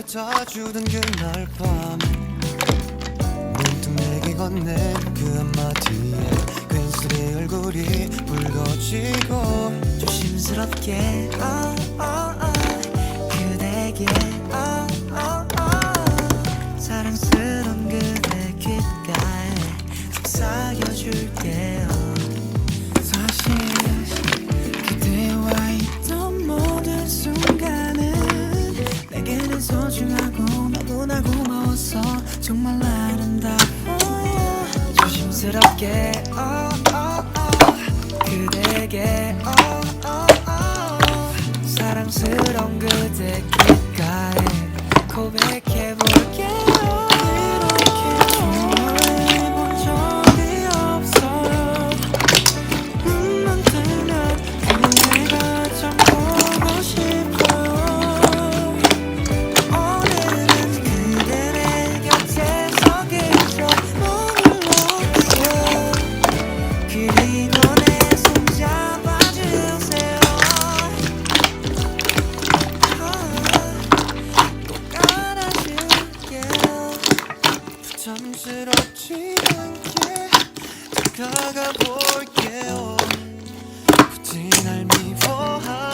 가르쳐주던 그날 밤. 문득 내게 건넨 그 한마디에 괜스레 얼굴이 붉어지고 조심스럽게 아, 아, 아, oh, oh, 그대게 oh, oh, 사랑스런 그대 귓가에 속삭여줄게요. 사랑스럽게 oh, 어, oh, 어, oh. 어, 그대게 oh, oh, oh. 사랑스러운 그대 귓가에 고백 다가가 볼게요. 굳이 날 미워하